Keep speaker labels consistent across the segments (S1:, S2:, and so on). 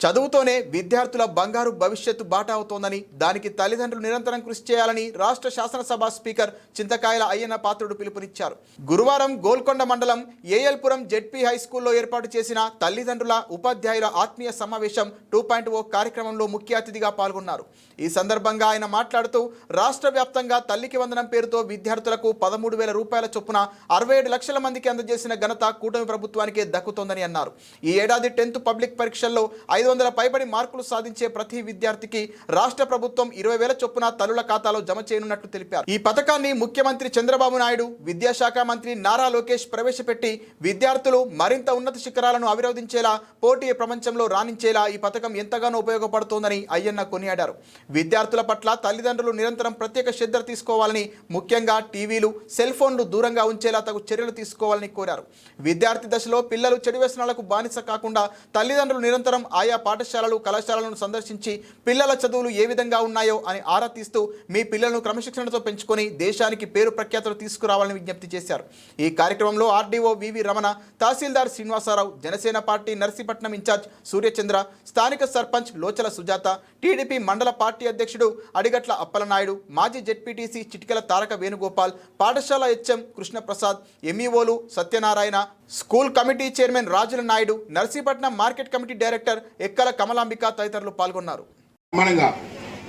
S1: చదువుతోనే విద్యార్థుల బంగారు భవిష్యత్తు బాట అవుతోందని దానికి తల్లిదండ్రులు నిరంతరం కృషి చేయాలని రాష్ట్ర శాసనసభ స్పీకర్ చింతకాయల అయ్యన్న పాత్రుడు పిలుపునిచ్చారు. గురువారం గోల్కొండ మండలం ఏఎల్పురం జెడ్పీ హై స్కూల్లో ఏర్పాటు చేసిన తల్లిదండ్రుల ఉపాధ్యాయుల ఆత్మీయ సమావేశం టూ పాయింట్ ఓ కార్యక్రమంలో ముఖ్య అతిథిగా పాల్గొన్నారు. ఈ సందర్భంగా ఆయన మాట్లాడుతూ రాష్ట్ర వ్యాప్తంగా తల్లికి వందనం పేరుతో విద్యార్థులకు పదమూడు వేల రూపాయల చొప్పున అరవై ఏడు లక్షల మందికి అందజేసిన ఘనత కూటమి ప్రభుత్వానికే దక్కుతోందని అన్నారు. ఈ ఏడాది టెన్త్ పబ్లిక్ పరీక్షల్లో ఐదు వందల పైబడి మార్కులు సాధించే ప్రతి విద్యార్థికి రాష్ట్ర ప్రభుత్వం ఇరవై వేల చొప్పున తల్లుల ఖాతాలో జమ చేయనున్నట్లు తెలిపారు. ఈ పథకాన్ని ముఖ్యమంత్రి చంద్రబాబు నాయుడు విద్యాశాఖ మంత్రి నారా లోకేష్ ప్రవేశపెట్టి విద్యార్థులు మరింత ఉన్నత శిఖరాలను అవిరోధించేలా పోటీ ప్రపంచంలో రాణించేలా ఈ పథకం ఎంతగానో ఉపయోగపడుతోందని అయ్యన్న కొనియాడారు. విద్యార్థుల పట్ల తల్లిదండ్రులు నిరంతరం ప్రత్యేక శ్రద్ధ తీసుకోవాలని ముఖ్యంగా టీవీలు సెల్ ఫోన్లు దూరంగా ఉంచేలా తగు చర్యలు తీసుకోవాలని కోరారు. విద్యార్థి దశలో పిల్లలు చెడు వ్యసనాలకు బానిస కాకుండా తల్లిదండ్రులు నిరంతరం ఆయా పాఠశాలలు కళాశాలలను సందర్శించి పిల్లల చదువులు ఏ విధంగా ఉన్నాయో అని ఆరా తీస్తూ మీ పిల్లలను క్రమశిక్షణతో పెంచుకొని దేశానికి పేరు ప్రఖ్యాతులు తీసుకురావాలని విజ్ఞప్తి చేశారు. ఈ కార్యక్రమంలో ఆర్డీఓ వివి రమణ తహసీల్దార్ శ్రీనివాసరావు జనసేన పార్టీ నర్సీపట్నం ఇన్ఛార్జ్ సూర్యచంద్ర స్థానిక సర్పంచ్ లోచల సుజాత టీడీపీ మండల పార్టీ అధ్యక్షుడు అడిగట్ల అప్పలనాయుడు మాజీ జెడ్పీటీసీ చిటికల తారక వేణుగోపాల్ పాఠశాల హెచ్ఎం కృష్ణప్రసాద్ ఎంఈఓలు Satyanarayana school committee chairman Rajula Naidu Narsipatnam market committee director Ekkala Kamalambika తదితరులు పాల్గొన్నారు.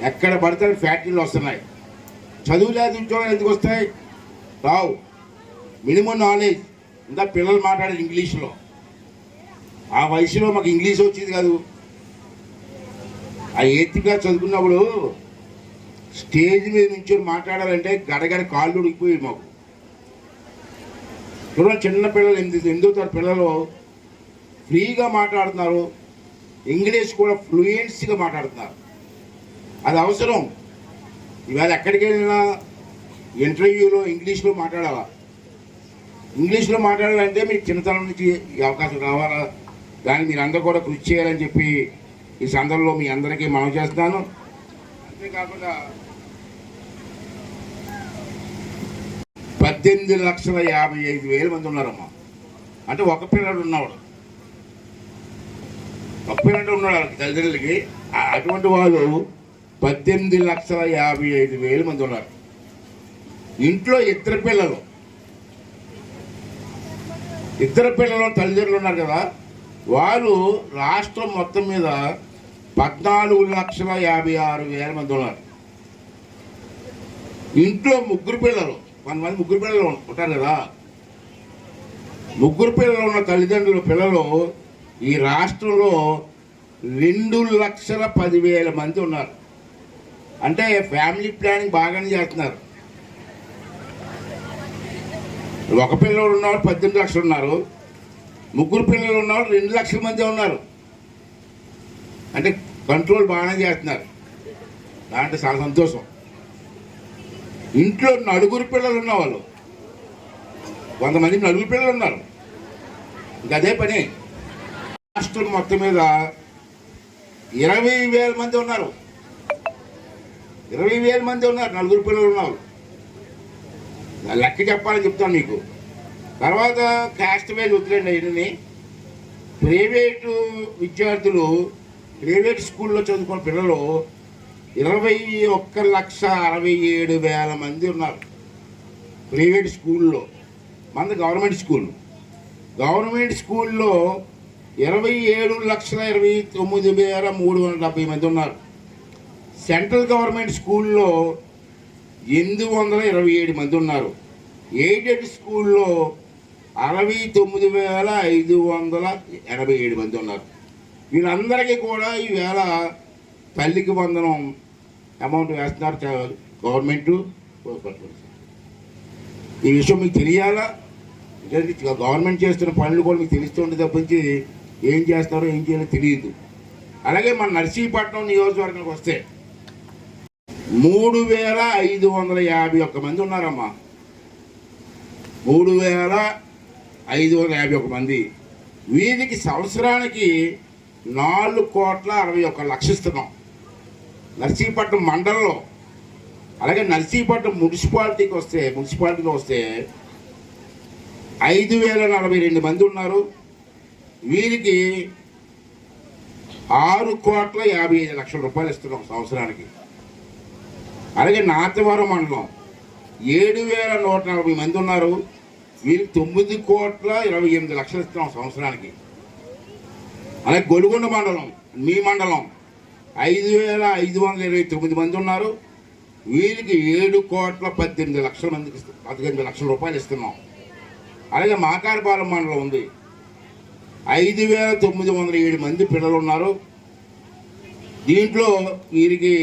S2: ఎక్కడ పడితే ఫ్యాక్టరీలు వస్తున్నాయి. చదువు లేదు ఉద్యోగాలు ఎందుకు వస్తాయి? రావు మినిమం నాలెడ్జ్. ఇంకా పిల్లలు మాట్లాడేది ఇంగ్లీష్లో. ఆ వయసులో మాకు ఇంగ్లీష్ వచ్చేది కాదు. ఆ ఎయిత్ చదువుకున్నప్పుడు స్టేజ్ మీద నుంచి మాట్లాడాలంటే గడగడ కాళ్ళు ఉడికిపోయి మాకు. చూడండి చిన్న పిల్లలు ఎనిమిది ఎనిమిదో పిల్లలు ఫ్రీగా మాట్లాడుతున్నారు? ఇంగ్లీష్ కూడా ఫ్లూయెన్సీగా మాట్లాడుతున్నారు. అది అవసరం. ఇవాళ ఎక్కడికి వెళ్ళినా ఇంటర్వ్యూలో ఇంగ్లీష్లో మాట్లాడాలా? ఇంగ్లీష్లో మాట్లాడాలంటే మీకు చిన్నతనం నుంచి ఈ అవకాశం రావాలా? దాన్ని మీరు అందరూ కూడా కృషి చేయాలని చెప్పి ఈ సందర్భంలో మీ అందరికీ మనం చేస్తున్నాను. అంతేకాకుండా పద్దెనిమిది లక్షల యాభై ఐదు వేల మంది ఉన్నారమ్మా. అంటే ఒక పిల్లడు ఉన్నవాడు. ఒక పిల్లడు ఉన్నాడు వాళ్ళకి తల్లిదండ్రులకి. అటువంటి వాళ్ళు పద్దెనిమిది లక్షల యాభై ఐదు వేల మంది ఉన్నారు. ఇంట్లో ఇద్దరు పిల్లలు. ఇద్దరు పిల్లలు తల్లిదండ్రులు ఉన్నారు కదా. వారు రాష్ట్రం మొత్తం మీద పద్నాలుగు లక్షల యాభై ఆరు వేల మంది ఉన్నారు. ఇంట్లో ముగ్గురు పిల్లలు. కొంతమంది ముగ్గురు పిల్లలు ఉంటారు కదా? ముగ్గురు పిల్లలు ఉన్న తల్లిదండ్రుల పిల్లలు ఈ రాష్ట్రంలో రెండు లక్షల పదివేల మంది ఉన్నారు. అంటే ఫ్యామిలీ ప్లానింగ్ బాగానే చేస్తున్నారు. ఒక పిల్లలు ఉన్నవారు పద్దెనిమిది లక్షలు ఉన్నారు. ముగ్గురు పిల్లలు ఉన్నవారు రెండు లక్షల మంది ఉన్నారు. అంటే కంట్రోల్ బాగానే చేస్తున్నారు. దాంట్లో చాలా సంతోషం. ఇంట్లో నలుగురు పిల్లలు ఉన్నవాళ్ళు. కొంతమంది నలుగురు పిల్లలు ఉన్నారు. అదే పని. రాష్ట్రం మొత్తం మీద ఇరవై వేల మంది ఉన్నారు. ఇరవై వేల మంది ఉన్నారు నలుగురు పిల్లలు ఉన్నారు లెక్క చెప్పాలని చెప్తాను మీకు. తర్వాత క్యాస్ట్ వైజ్ వదిలేండి ఇవన్నీ ప్రైవేటు విద్యార్థులు ప్రైవేట్ స్కూల్లో చదువుకున్న పిల్లలు ఇరవై ఒక్క లక్ష అరవై ఏడు వేల మంది ఉన్నారు. ప్రైవేట్ స్కూల్లో. మన గవర్నమెంట్ స్కూల్. గవర్నమెంట్ స్కూల్లో ఇరవై ఏడు లక్షల ఇరవై తొమ్మిది వేల మూడు వందల డెబ్బై మంది ఉన్నారు. సెంట్రల్ గవర్నమెంట్ స్కూల్లో ఎనిమిది వందల ఇరవై ఏడు మంది ఉన్నారు. ఎయిడెడ్ స్కూల్లో అరవై తొమ్మిది వేల ఐదు వందల ఎనభై ఏడు మంది ఉన్నారు. వీళ్ళందరికీ కూడా ఈవేళ తల్లికి వందనం అమౌంట్ వేస్తున్నారు చ- గవర్నమెంట్. ఈ విషయం మీకు తెలియాలా? గవర్నమెంట్ చేస్తున్న పనులు కూడా మీకు తెలుస్తుంటే తప్పించి ఏం చేస్తారో ఏం చేయాలో తెలియదు. అలాగే మన నర్సీపట్నం నియోజకవర్గానికి వస్తే మూడు వేల ఐదు వందల యాభై ఒక్క మంది ఉన్నారమ్మా. మూడు వేల ఐదు వందల యాభై ఒక మంది. వీరికి సంవత్సరానికి నాలుగు కోట్ల అరవై ఒక్క లక్ష ఇస్తున్నాం. నర్సీపట్నం మండలంలో అలాగే నర్సీపట్నం మున్సిపాలిటీకి వస్తే మున్సిపాలిటీలో వస్తే ఐదు వేల నలభై రెండు మంది ఉన్నారు. వీరికి ఆరు కోట్ల యాభై ఐదు లక్షల రూపాయలు ఇస్తున్నాం సంవత్సరానికి. అలాగే నాతవరం మండలం ఏడు వేల నూట నలభై మంది ఉన్నారు. వీరికి తొమ్మిది కోట్ల ఇరవై ఎనిమిది లక్షలు ఇస్తున్నాం సంవత్సరానికి. అలాగే గొలుగొండ మండలం మీ మండలం ఐదు వేల ఐదు వందల ఇరవై తొమ్మిది మంది ఉన్నారు. వీరికి ఏడు కోట్ల పద్దెనిమిది లక్షల మందికి పద్దెనిమిది లక్షల రూపాయలు ఇస్తున్నాం. అలాగే మాకారపాలెం మండలం ఉంది. ఐదు వేల తొమ్మిది వందల ఏడు మంది పిల్లలు ఉన్నారు దీంట్లో వీరికి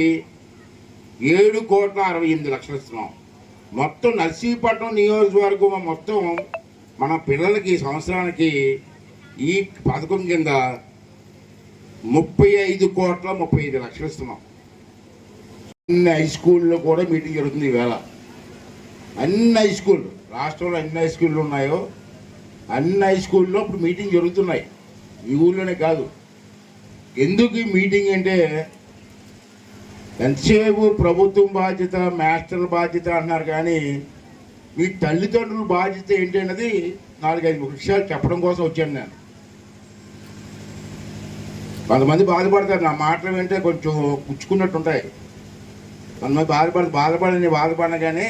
S2: ఏడు కోట్ల అరవై ఎనిమిది లక్షలు ఇస్తున్నాం. మొత్తం నర్సీపట్నం నియోజకవర్గం మొత్తం మన పిల్లలకి సంవత్సరానికి ఈ పథకం కింద ముప్పై ఐదు కోట్ల ముప్పై ఐదు లక్షలు ఇస్తున్నాం. అన్ని హై స్కూల్లో కూడా మీటింగ్ జరుగుతుంది ఈవేళ. అన్ని హై స్కూల్ రాష్ట్రంలో అన్ని హై స్కూళ్ళు ఉన్నాయో అన్ని హై స్కూల్లో ఇప్పుడు మీటింగ్ జరుగుతున్నాయి. ఈ ఊళ్ళోనే కాదు. ఎందుకు ఈ మీటింగ్ అంటే ఎంతసేపు ప్రభుత్వం బాధ్యత మాస్టర్ల బాధ్యత అన్నారు కానీ మీ తల్లిదండ్రుల బాధ్యత ఏంటి అన్నది నాలుగైదు విషయాలు చెప్పడం కోసం వచ్చాను నేను. కొంతమంది బాధపడతారు. నా మాటలు వింటే కొంచెం పుచ్చుకున్నట్టు ఉంటాయి కొంతమంది బాధపడ బాధపడని బాధపడిన కానీ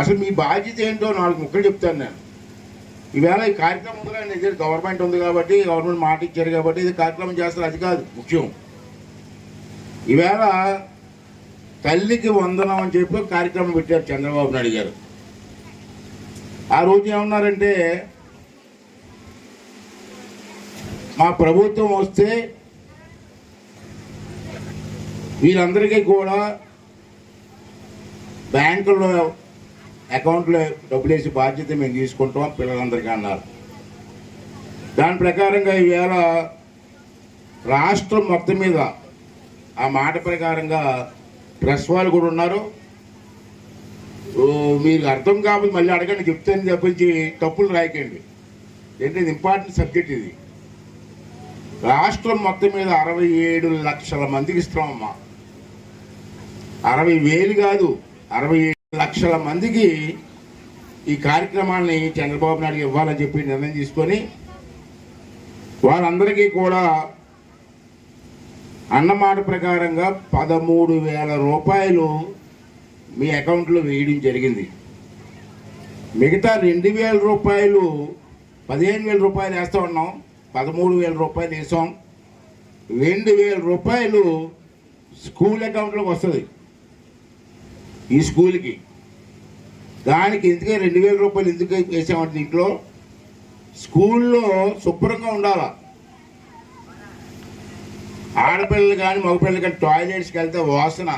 S2: అసలు మీ బాధ్యత ఏంటో నాలుగు ముక్కలు చెప్తాను నేను. ఈవేళ ఈ కార్యక్రమం ఉందిలేండి ఇది గవర్నమెంట్ ఉంది కాబట్టి గవర్నమెంట్ మాట ఇచ్చారు కాబట్టి ఇది కార్యక్రమం చేస్తారు. అది కాదు ముఖ్యం. ఈవేళ తల్లికి వందనం అని చెప్పి కార్యక్రమం పెట్టారు చంద్రబాబు నాయుడు గారు. ఆ రోజు ఏమన్నారంటే మా ప్రభుత్వం వస్తే వీరందరికీ కూడా బ్యాంకుల్లో అకౌంట్లో డబ్బులు వేసి బాధ్యత మేము తీసుకుంటాం పిల్లలందరికీ అన్నారు. దాని ప్రకారంగా ఈవేళ రాష్ట్రం మొత్తం మీద ఆ మాట ప్రకారంగా ప్రెస్ వాళ్ళు కూడా ఉన్నారు. మీరు అర్థం కాకపోతే మళ్ళీ అడగండి చెప్తాను తప్పించి తప్పులు రాయకండి. ఏంటంటే ఇది ఇంపార్టెంట్ సబ్జెక్ట్ ఇది. రాష్ట్రం మొత్తం మీద అరవై ఏడు లక్షల మందికి ఇస్తున్నామమ్మా అరవై వేలు కాదు అరవై లక్షల మందికి ఈ కార్యక్రమాన్ని చంద్రబాబు నాయుడు ఇవ్వాలని చెప్పి నిర్ణయం తీసుకొని వారందరికీ కూడా అన్నమాట ప్రకారంగా పదమూడు వేల రూపాయలు మీ అకౌంట్లో వేయడం జరిగింది. మిగతా రెండు వేల రూపాయలు పదిహేను వేల రూపాయలు వేస్తా ఉన్నాం పదమూడు వేల రూపాయలు వేసాం. రెండు వేల రూపాయలు స్కూల్ అకౌంట్లోకి వస్తుంది. ఈ స్కూల్కి. దానికి ఎందుకే రెండు వేల రూపాయలు ఎందుకు వేసామంటే ఇంట్లో స్కూల్లో శుభ్రంగా ఉండాలా. ఆడపిల్లలు కానీ మగపిల్లలు కానీ టాయిలెట్స్కి వెళ్తే వాసన.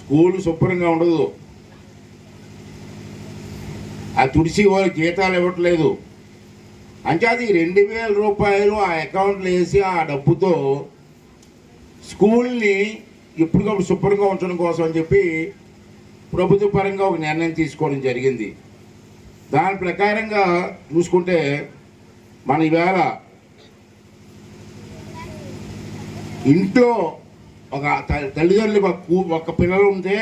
S2: స్కూల్ శుభ్రంగా ఉండదు. ఆ తుడిసి వాళ్ళు జీతాలు ఇవ్వట్లేదు. అంచేది రెండు వేల రూపాయలు ఆ అకౌంట్లో వేసి ఆ డబ్బుతో స్కూల్ని ఎప్పటికప్పుడు శుభ్రంగా ఉంచడం కోసం అని చెప్పి ప్రభుత్వ పరంగా ఒక నిర్ణయం తీసుకోవడం జరిగింది. దాని ప్రకారంగా చూసుకుంటే మన ఈవేళ ఇంట్లో ఒక తల్లిదండ్రులు ఒక పిల్లలు ఉంటే